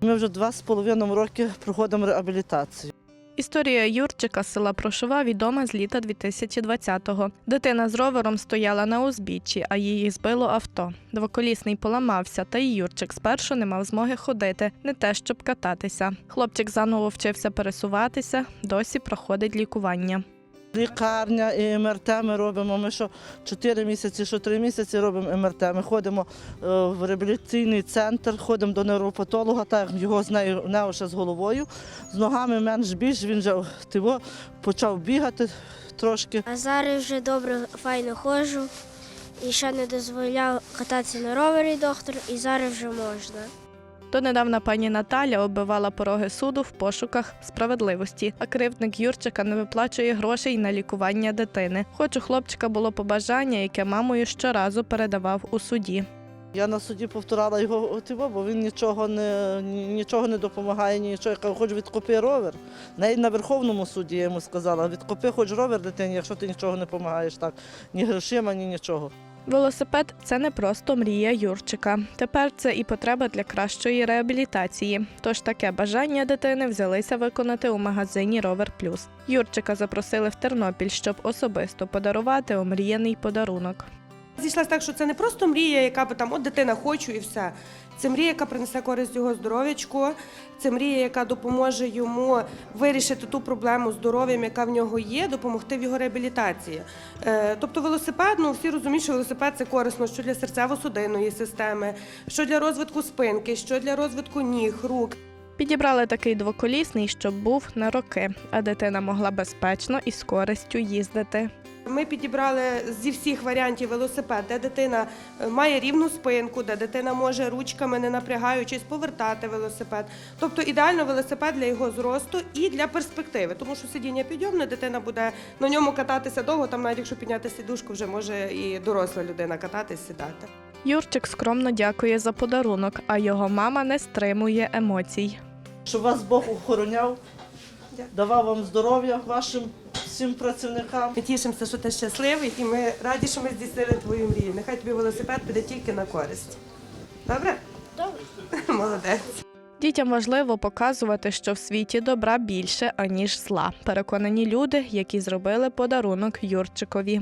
Ми вже два з половиною роки проходимо реабілітацію. Історія Юрчика з села Прошова відома з літа 2020-го. Дитина з ровером стояла на узбіччі, а її збило авто. Двоколісний поламався, та й Юрчик спершу не мав змоги ходити, не те, щоб кататися. Хлопчик заново вчився пересуватися, досі проходить лікування. Лікарня і МРТ ми робимо. Ми що 4 місяці, що 3 місяці робимо МРТ. Ми ходимо е, в реабілітаційний центр, ходимо до невропатолога, так його з нею нього ще з головою. З ногами менш більш, він вже тиво, почав бігати трошки. А зараз вже добре, файно ходжу. І ще не дозволяв кататися на ровері доктор, і зараз вже можна. Донедавна пані Наталя оббивала пороги суду в пошуках справедливості, а кривдник Юрчика не виплачує грошей на лікування дитини. Хоч у хлопчика було побажання, яке мамою щоразу передавав у суді. Я на суді повторала його тиво, бо він нічого не, нічого не допомагає, нічого. Я кажу, хоч відкопи ровер. Навіть на Верховному суді я йому сказала, відкопи хоч ровер дитині, якщо ти нічого не допомагаєш так, ні грошима, ні нічого. Велосипед це не просто мрія Юрчика. Тепер це і потреба для кращої реабілітації. Тож таке бажання дитини взялися виконати у магазині Ровер Плюс. Юрчика запросили в Тернопіль, щоб особисто подарувати омріяний подарунок. Зійшлася так, що це не просто мрія, яка би там от дитина хочу і все. Це мрія, яка принесе користь його здоров'ячку. Це мрія, яка допоможе йому вирішити ту проблему здоров'ям, яка в нього є, допомогти в його реабілітації. Е, тобто велосипед, ну всі розуміють, що велосипед це корисно, що для серцево-судинної системи, що для розвитку спинки, що для розвитку ніг, рук. Підібрали такий двоколісний, щоб був на роки, а дитина могла безпечно і з користю їздити. Ми підібрали зі всіх варіантів велосипед, де дитина е, має рівну спинку, де дитина може ручками, не напрягаючись, повертати велосипед. Тобто ідеально велосипед для його зросту і для перспективи, тому що сидіння підйомне, дитина буде на ньому кататися довго. Там навіть якщо підняти сідушку, вже може і доросла людина кататись, сідати. Юрчик скромно дякує за подарунок, а його мама не стримує емоцій. Щоб вас Бог охороняв, давав вам здоров'я вашим всім працівникам. Ми тішимося, що ти щасливий, і ми раді, що ми здійснили твою мрію. Нехай тобі велосипед піде тільки на користь. Добре? Добре. Молодець. Дітям важливо показувати, що в світі добра більше, аніж зла. Переконані люди, які зробили подарунок Юрчикові.